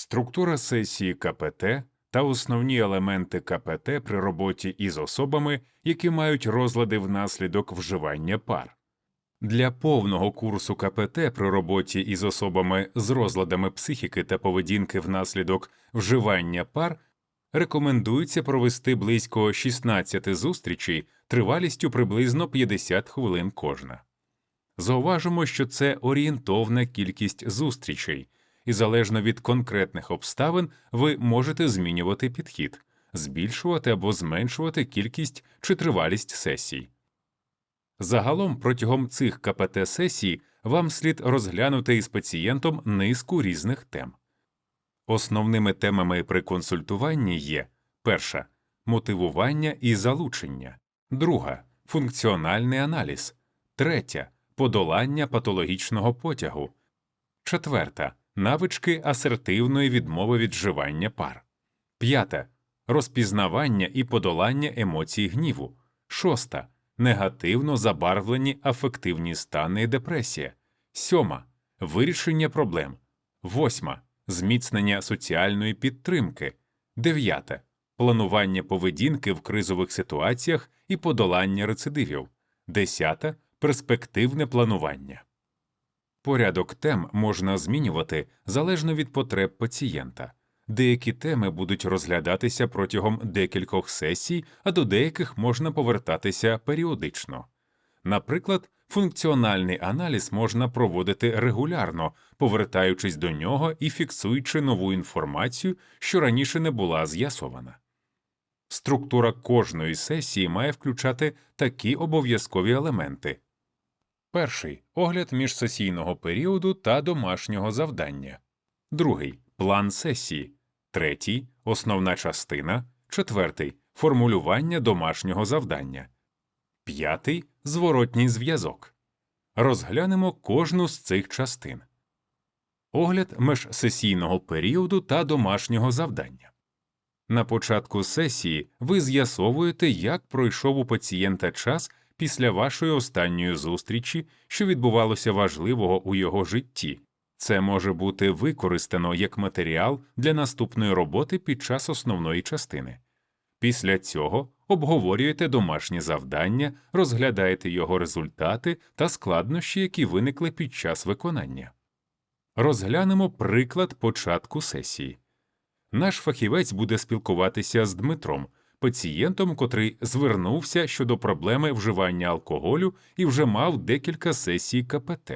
Структура сесії КПТ та основні елементи КПТ при роботі із особами, які мають розлади внаслідок вживання пар. Для повного курсу КПТ при роботі із особами з розладами психіки та поведінки внаслідок вживання пар рекомендується провести близько 16 зустрічей тривалістю приблизно 50 хвилин кожна. Зауважимо, що це орієнтовна кількість зустрічей, і залежно від конкретних обставин ви можете змінювати підхід, збільшувати або зменшувати кількість чи тривалість сесій. Загалом протягом цих КПТ-сесій вам слід розглянути із пацієнтом низку різних тем. Основними темами при консультуванні є перша мотивування і залучення, друга функціональний аналіз, третя подолання патологічного потягу, четверта навички асертивної відмови від вживання пар, п'ята розпізнавання і подолання емоцій гніву, шоста негативно забарвлені афективні стани і депресія, сьома вирішення проблем, восьма зміцнення соціальної підтримки, дев'яте. Планування поведінки в кризових ситуаціях і подолання рецидивів, десяте. Перспективне планування. Порядок тем можна змінювати залежно від потреб пацієнта. Деякі теми будуть розглядатися протягом декількох сесій, а до деяких можна повертатися періодично. Наприклад, функціональний аналіз можна проводити регулярно, повертаючись до нього і фіксуючи нову інформацію, що раніше не була з'ясована. Структура кожної сесії має включати такі обов'язкові елементи. Перший огляд міжсесійного періоду та домашнього завдання. Другий план сесії. Третій основна частина. Четвертий формулювання домашнього завдання. П'ятий зворотній зв'язок. Розглянемо кожну з цих частин. Огляд межсесійного періоду та домашнього завдання. На початку сесії ви з'ясовуєте, як пройшов у пацієнта час після вашої останньої зустрічі, що відбувалося важливого у його житті. Це може бути використано як матеріал для наступної роботи під час основної частини. Після цього обговорюєте домашнє завдання, розглядаєте його результати та складнощі, які виникли під час виконання. Розглянемо приклад початку сесії. Наш фахівець буде спілкуватися з Дмитром, пацієнтом, котрий звернувся щодо проблеми вживання алкоголю і вже мав декілька сесій КПТ.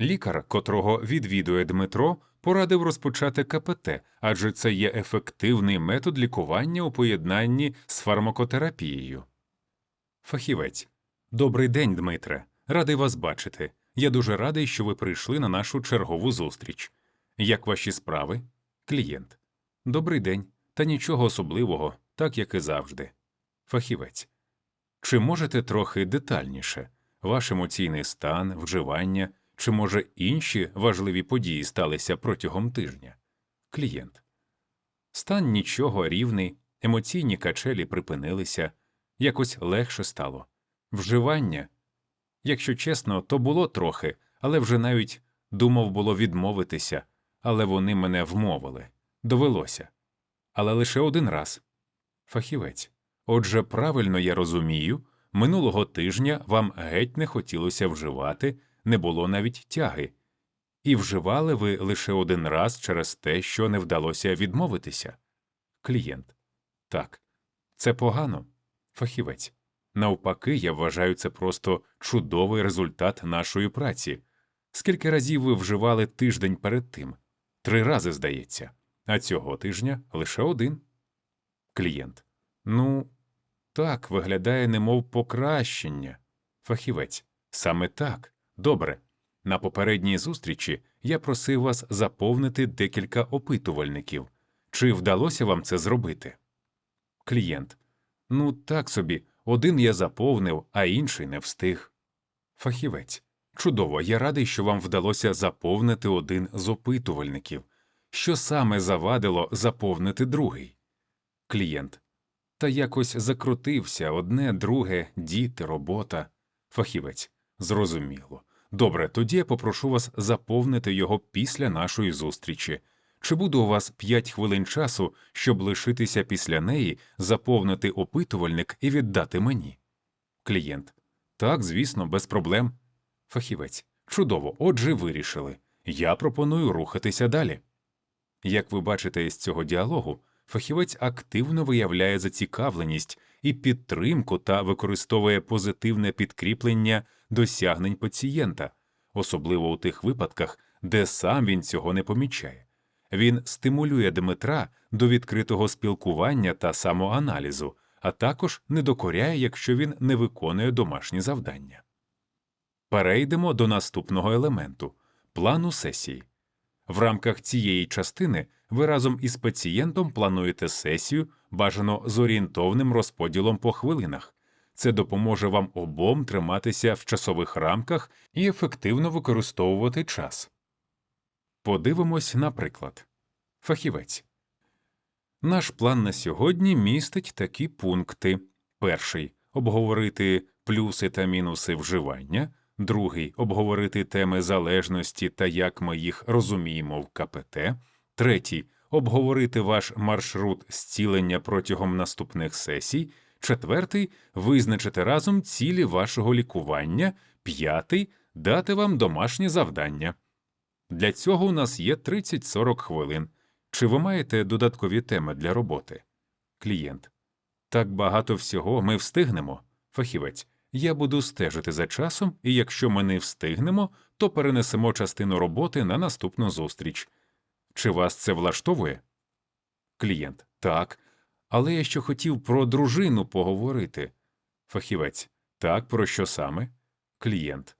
Лікар, котрого відвідує Дмитро, порадив розпочати КПТ, адже це є ефективний метод лікування у поєднанні з фармакотерапією. Фахівець. Добрий день, Дмитре. Радий вас бачити. Я дуже радий, що ви прийшли на нашу чергову зустріч. Як ваші справи? Клієнт. Добрий день. Та нічого особливого, так як і завжди. Фахівець. Чи можете трохи детальніше? Ваш емоційний стан, вживання, чи, може, інші важливі події сталися протягом тижня? Клієнт. Стан нічого рівний, емоційні качелі припинилися, якось легше стало. Вживання. Якщо чесно, то було трохи, але вже навіть думав було відмовитися, але вони мене вмовили. Довелося. Але лише один раз. Фахівець. Отже, правильно я розумію, минулого тижня вам геть не хотілося вживати, не було навіть тяги, і вживали ви лише один раз через те, що не вдалося відмовитися. Клієнт. Так, це погано. Фахівець. Навпаки, я вважаю це просто чудовий результат нашої праці. Скільки разів ви вживали тиждень перед тим? Три рази, здається, а цього тижня лише один. Клієнт. Ну, так, виглядає, немов покращення. Фахівець. Саме так. Добре. На попередній зустрічі я просив вас заповнити декілька опитувальників. Чи вдалося вам це зробити? Клієнт. Ну, так собі, один я заповнив, а інший не встиг. Фахівець. Чудово, я радий, що вам вдалося заповнити один з опитувальників. Що саме завадило заповнити другий? Клієнт. Та якось закрутився одне, друге, діти, робота. Фахівець. Зрозуміло. Добре, тоді я попрошу вас заповнити його після нашої зустрічі. Чи буде у вас 5 хвилин часу, щоб лишитися після неї, заповнити опитувальник і віддати мені? Клієнт. Так, звісно, без проблем. Фахівець. Чудово, отже, вирішили. Я пропоную рухатися далі. Як ви бачите із цього діалогу, фахівець активно виявляє зацікавленість і підтримку та використовує позитивне підкріплення досягнень пацієнта, особливо у тих випадках, де сам він цього не помічає. Він стимулює Дмитра до відкритого спілкування та самоаналізу, а також не докоряє, якщо він не виконує домашні завдання. Перейдемо до наступного елементу плану сесії. В рамках цієї частини ви разом із пацієнтом плануєте сесію, бажано з орієнтовним розподілом по хвилинах. Це допоможе вам обом триматися в часових рамках і ефективно використовувати час. Подивимось наприклад. Фахівець. Наш план на сьогодні містить такі пункти: перший обговорити плюси та мінуси вживання, другий обговорити теми залежності та як ми їх розуміємо в КПТ, третій обговорити ваш маршрут зцілення протягом наступних сесій, четвертий визначити разом цілі вашого лікування, п'ятий дати вам домашнє завдання. Для цього у нас є 30-40 хвилин. Чи ви маєте додаткові теми для роботи? Клієнт. Так багато всього ми встигнемо. Фахівець. Я буду стежити за часом, і якщо ми не встигнемо, то перенесемо частину роботи на наступну зустріч. Чи вас це влаштовує? Клієнт. Так. Але я ще хотів про дружину поговорити. Фахівець. Так, про що саме? Клієнт.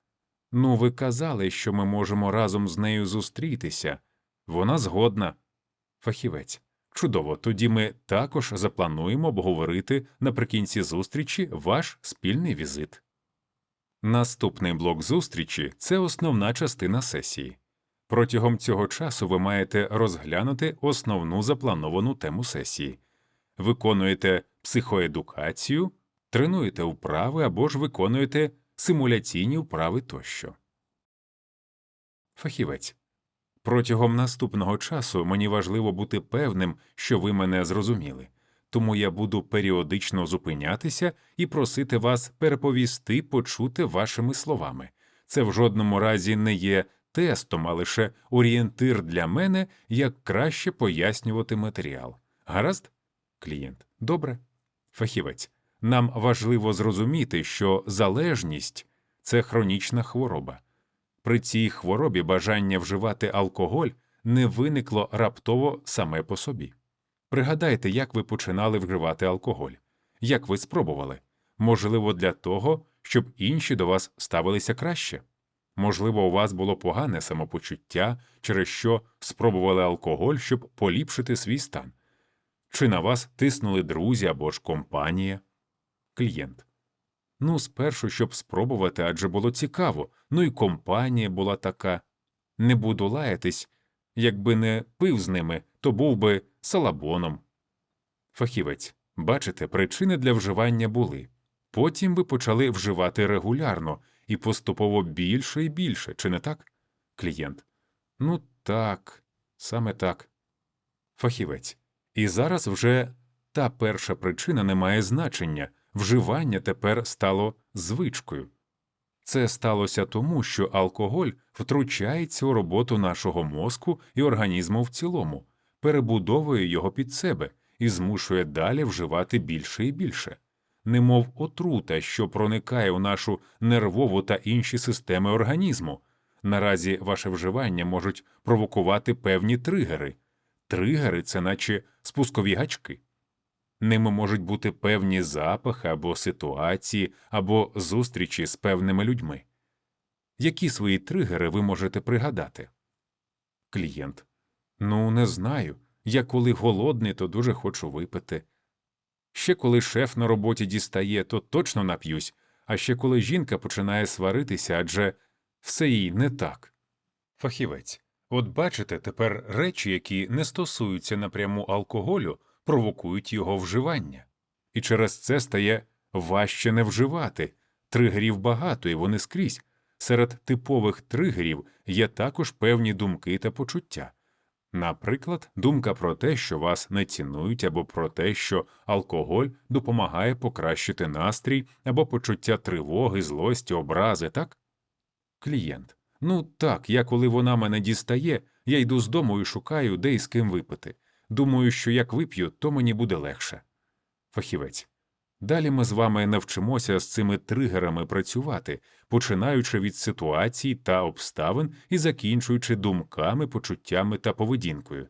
Ну, ви казали, що ми можемо разом з нею зустрітися. Вона згодна. Фахівець. Чудово, тоді ми також заплануємо обговорити наприкінці зустрічі ваш спільний візит. Наступний блок зустрічі це основна частина сесії. Протягом цього часу ви маєте розглянути основну заплановану тему сесії, виконуєте психоедукацію, тренуєте вправи або ж виконуєте симуляційні вправи тощо. Фахівець. Протягом наступного часу мені важливо бути певним, що ви мене зрозуміли, тому я буду періодично зупинятися і просити вас переповісти, почути вашими словами. Це в жодному разі не є тестом, а лише орієнтир для мене, як краще пояснювати матеріал. Гаразд? Клієнт. Добре. Фахівець. Нам важливо зрозуміти, що залежність це хронічна хвороба. При цій хворобі бажання вживати алкоголь не виникло раптово саме по собі. Пригадайте, як ви починали вживати алкоголь, як ви спробували, можливо, для того, щоб інші до вас ставилися краще. Можливо, у вас було погане самопочуття, через що спробували алкоголь, щоб поліпшити свій стан. Чи на вас тиснули друзі або ж компанія? Клієнт. Ну, спершу, щоб спробувати, адже було цікаво, ну і компанія була така. Не буду лаятись, якби не пив з ними, то був би салабоном. Фахівець. Бачите, причини для вживання були. Потім ви почали вживати регулярно і поступово більше і більше, чи не так? Клієнт. Ну так, саме так. Фахівець. І зараз вже та перша причина не має значення вживання тепер стало звичкою. Це сталося тому, що алкоголь втручається у роботу нашого мозку і організму в цілому, перебудовує його під себе і змушує далі вживати більше і більше, немов отрута, що проникає у нашу нервову та інші системи організму. Наразі ваше вживання можуть провокувати певні тригери. Тригери це наче спускові гачки. Ними можуть бути певні запахи або ситуації, або зустрічі з певними людьми. Які свої тригери ви можете пригадати? Клієнт. Ну, не знаю. Я коли голодний, то дуже хочу випити. Ще коли шеф на роботі дістає, то точно нап'юсь, а ще коли жінка починає сваритися, адже все їй не так. Фахівець. От бачите тепер речі, які не стосуються напряму алкоголю провокують його вживання, і через це стає важче не вживати. Тригерів багато і вони скрізь. Серед типових тригерів є також певні думки та почуття. Наприклад, думка про те, що вас не цінують, або про те, що алкоголь допомагає покращити настрій або почуття тривоги, злості, образи, так? Клієнт. Ну так, я коли вона мене дістає, я йду з дому і шукаю, де і з ким випити. Думаю, що як вип'ю, то мені буде легше. Фахівець. Далі ми з вами навчимося з цими тригерами працювати, починаючи від ситуацій та обставин і закінчуючи думками, почуттями та поведінкою.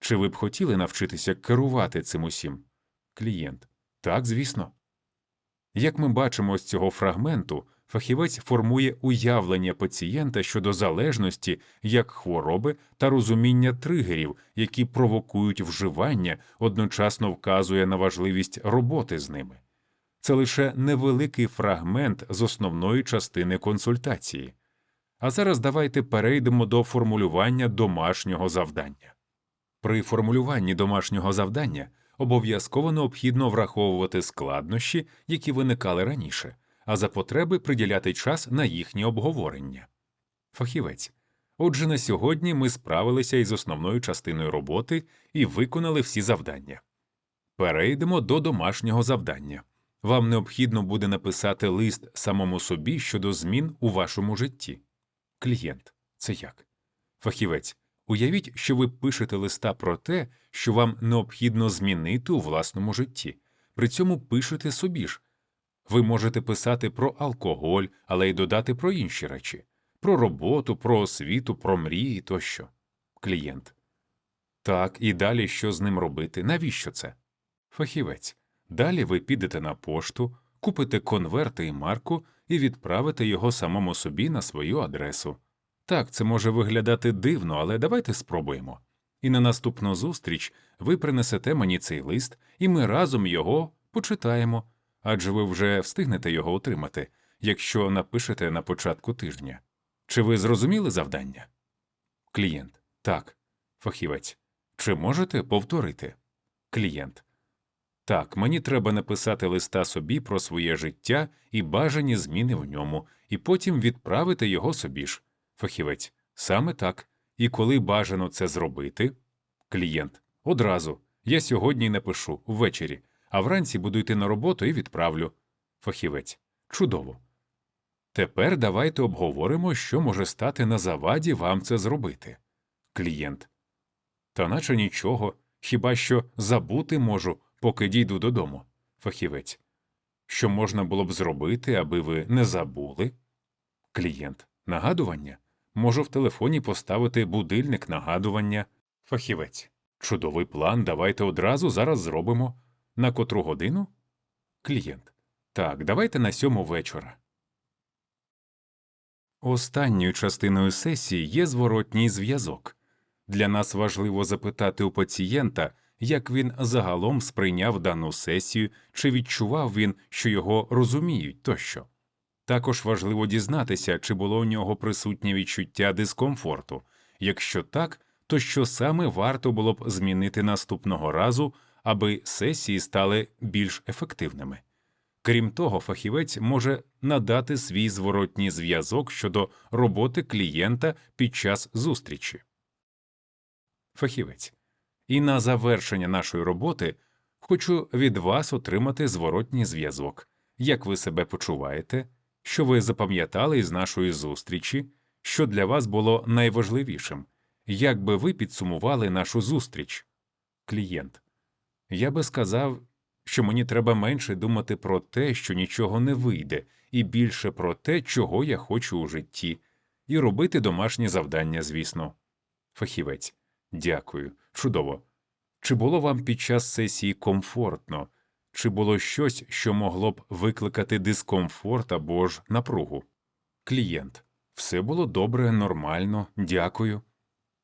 Чи ви б хотіли навчитися керувати цим усім? Клієнт. Так, звісно. Як ми бачимо з цього фрагменту, фахівець формує уявлення пацієнта щодо залежності як хвороби та розуміння тригерів, які провокують вживання, одночасно вказує на важливість роботи з ними. Це лише невеликий фрагмент з основної частини консультації. А зараз давайте перейдемо до формулювання домашнього завдання. При формулюванні домашнього завдання обов'язково необхідно враховувати складнощі, які виникали раніше, а за потреби приділяти час на їхнє обговорення. Фахівець. Отже, на сьогодні ми справилися із основною частиною роботи і виконали всі завдання. Перейдемо до домашнього завдання. Вам необхідно буде написати лист самому собі щодо змін у вашому житті. Клієнт. Це як? Фахівець. Уявіть, що ви пишете листа про те, що вам необхідно змінити у власному житті. При цьому пишете собі ж. Ви можете писати про алкоголь, але й додати про інші речі про роботу, про освіту, про мрії тощо. Клієнт. Так, і далі що з ним робити? Навіщо це? Фахівець. Далі ви підете на пошту, купите конверти і марку і відправите його самому собі на свою адресу. Так, це може виглядати дивно, але давайте спробуємо. І на наступну зустріч ви принесете мені цей лист, і ми разом його почитаємо, адже ви вже встигнете його отримати, якщо напишете на початку тижня. Чи ви зрозуміли завдання? Клієнт. Так. Фахівець. Чи можете повторити? Клієнт. Так, мені треба написати листа собі про своє життя і бажані зміни в ньому, і потім відправити його собі ж. Фахівець. Саме так. І коли бажано це зробити? Клієнт. Одразу. Я сьогодні напишу ввечері, а вранці буду йти на роботу і відправлю. Фахівець. Чудово. Тепер давайте обговоримо, що може стати на заваді вам це зробити. Клієнт. Та наче нічого, хіба що забути можу, поки дійду додому. Фахівець. Що можна було б зробити, аби ви не забули? Клієнт. Нагадування. Можу в телефоні поставити будильник нагадування. Фахівець. Чудовий план, давайте одразу зараз зробимо. На котру годину? Клієнт. Так, давайте на сьому вечора. Останньою частиною сесії є зворотній зв'язок. Для нас важливо запитати у пацієнта, як він загалом сприйняв дану сесію, чи відчував він, що його розуміють тощо. Також важливо дізнатися, чи було у нього присутнє відчуття дискомфорту. Якщо так, то що саме варто було б змінити наступного разу, аби сесії стали більш ефективними. Крім того, фахівець може надати свій зворотній зв'язок щодо роботи клієнта під час зустрічі. Фахівець. І на завершення нашої роботи хочу від вас отримати зворотній зв'язок. Як ви себе почуваєте, що ви запам'ятали із нашої зустрічі, що для вас було найважливішим, як би ви підсумували нашу зустріч? Клієнт. Я би сказав, що мені треба менше думати про те, що нічого не вийде, і більше про те, чого я хочу у житті, і робити домашні завдання, звісно. Фахівець. Дякую. Чудово. Чи було вам під час сесії комфортно, чи було щось, що могло б викликати дискомфорт або ж напругу? Клієнт. Все було добре, нормально, дякую.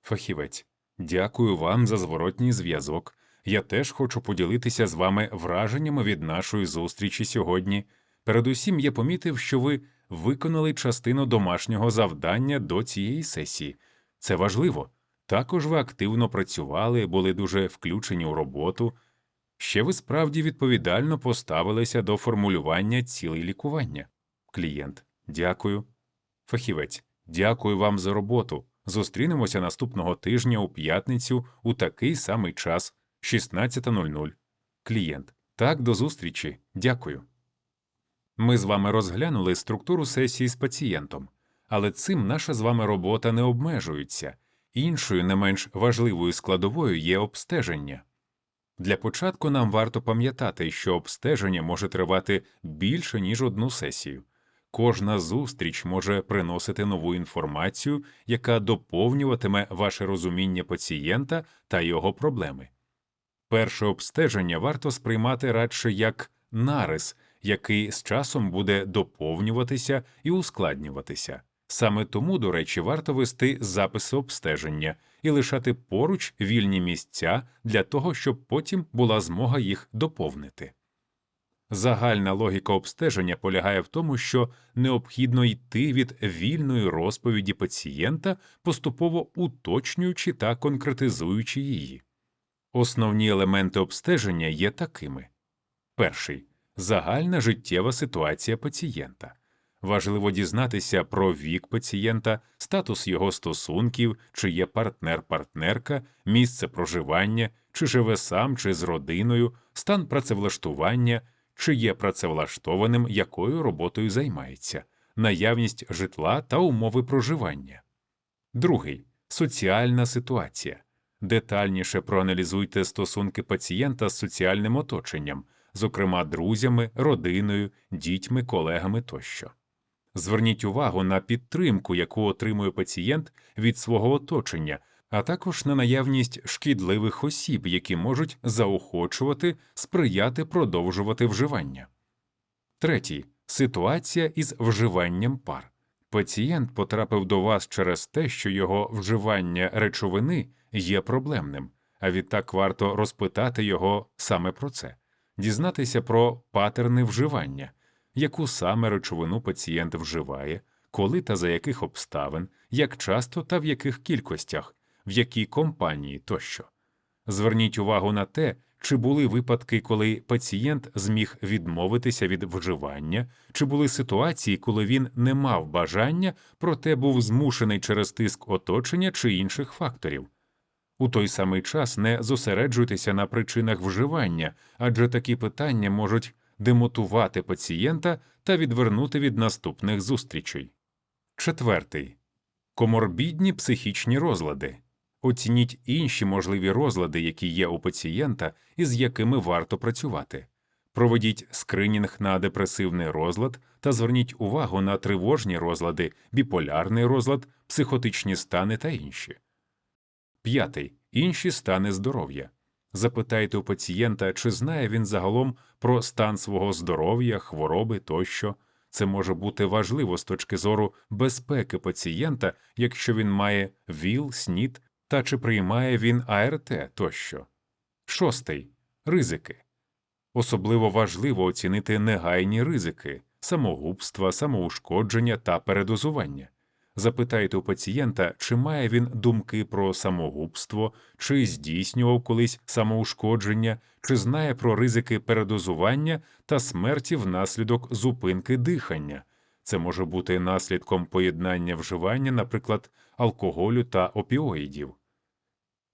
Фахівець. Дякую вам за зворотній зв'язок. Я теж хочу поділитися з вами враженнями від нашої зустрічі сьогодні. Передусім, я помітив, що ви виконали частину домашнього завдання до цієї сесії. Це важливо. Також ви активно працювали, були дуже включені у роботу. Ще ви справді відповідально поставилися до формулювання цілей лікування. Клієнт. Дякую. Фахівець. Дякую вам за роботу. Зустрінемося наступного тижня у п'ятницю у такий самий час 16.00. Клієнт. Так, до зустрічі. Дякую. Ми з вами розглянули структуру сесії з пацієнтом, але цим наша з вами робота не обмежується. Іншою не менш важливою складовою є обстеження. Для початку нам варто пам'ятати, що обстеження може тривати більше, ніж одну сесію. Кожна зустріч може приносити нову інформацію, яка доповнюватиме ваше розуміння пацієнта та його проблеми. Перше обстеження варто сприймати радше як нарис, який з часом буде доповнюватися і ускладнюватися. Саме тому, до речі, варто вести записи обстеження і лишати поруч вільні місця для того, щоб потім була змога їх доповнити. Загальна логіка обстеження полягає в тому, що необхідно йти від вільної розповіді пацієнта, поступово уточнюючи та конкретизуючи її. Основні елементи обстеження є такими перший загальна життєва ситуація пацієнта. Важливо дізнатися про вік пацієнта, статус його стосунків, чи є партнер-партнерка, місце проживання, чи живе сам чи з родиною, стан працевлаштування, чи є працевлаштованим, якою роботою займається, наявність житла та умови проживання. Другий соціальна ситуація. Детальніше проаналізуйте стосунки пацієнта з соціальним оточенням, зокрема друзями, родиною, дітьми, колегами тощо. Зверніть увагу на підтримку, яку отримує пацієнт від свого оточення, а також на наявність шкідливих осіб, які можуть заохочувати, сприяти продовжувати вживання. Третій ситуація із вживанням пар. Пацієнт потрапив до вас через те, що його вживання речовини є проблемним, а відтак варто розпитати його саме про це, дізнатися про патерни вживання, яку саме речовину пацієнт вживає, коли та за яких обставин, як часто та в яких кількостях, в якій компанії тощо. Зверніть увагу на те, чи були випадки, коли пацієнт зміг відмовитися від вживання, чи були ситуації, коли він не мав бажання, проте був змушений через тиск оточення чи інших факторів. У той самий час не зосереджуйтеся на причинах вживання, адже такі питання можуть демотувати пацієнта та відвернути від наступних зустрічей. Четвертий коморбідні психічні розлади. Оцініть інші можливі розлади, які є у пацієнта і з якими варто працювати. Проведіть скринінг на депресивний розлад та зверніть увагу на тривожні розлади, біполярний розлад, психотичні стани та інші. П'ятий інші стани здоров'я. Запитайте у пацієнта, чи знає він загалом про стан свого здоров'я, хвороби тощо. Це може бути важливо з точки зору безпеки пацієнта, якщо він має ВІЛ, СНІД та чи приймає він АРТ тощо. Шостий ризики. Особливо важливо оцінити негайні ризики самогубства, самоушкодження та передозування. Запитайте у пацієнта, чи має він думки про самогубство, чи здійснював колись самоушкодження, чи знає про ризики передозування та смерті внаслідок зупинки дихання. Це може бути наслідком поєднання вживання, наприклад, алкоголю та опіоїдів.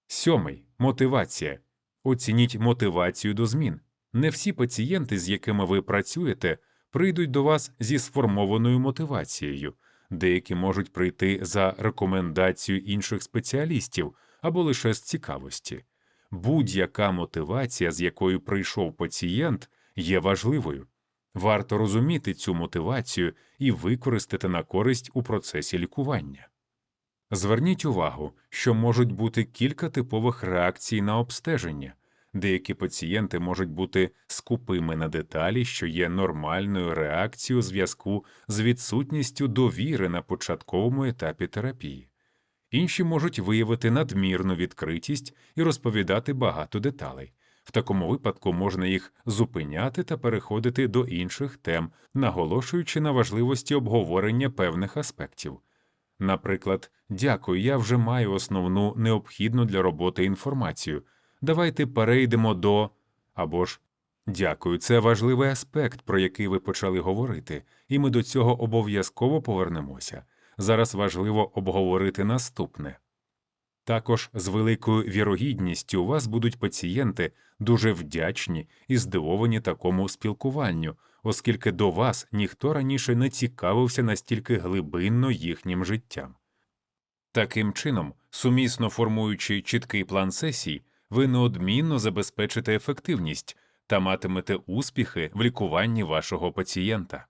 Сьомий мотивація. Оцініть мотивацію до змін. Не всі пацієнти, з якими ви працюєте, прийдуть до вас зі сформованою мотивацією деякі можуть прийти за рекомендацією інших спеціалістів або лише з цікавості. Будь-яка мотивація, з якою прийшов пацієнт, є важливою. Варто розуміти цю мотивацію і використати на користь у процесі лікування. Зверніть увагу, що можуть бути кілька типових реакцій на обстеження. Деякі пацієнти можуть бути скупими на деталі, що є нормальною реакцією зв'язку з відсутністю довіри на початковому етапі терапії, інші можуть виявити надмірну відкритість і розповідати багато деталей. В такому випадку можна їх зупиняти та переходити до інших тем, наголошуючи на важливості обговорення певних аспектів. Наприклад, дякую, я вже маю основну необхідну для роботи інформацію давайте перейдемо до або ж дякую, це важливий аспект, про який ви почали говорити, і ми до цього обов'язково повернемося. зараз важливо обговорити наступне. Також з великою вірогідністю у вас будуть пацієнти дуже вдячні і здивовані такому спілкуванню, оскільки до вас ніхто раніше не цікавився настільки глибинно їхнім життям. Таким чином, сумісно формуючи чіткий план сесій, ви неодмінно забезпечите ефективність та матимете успіхи в лікуванні вашого пацієнта.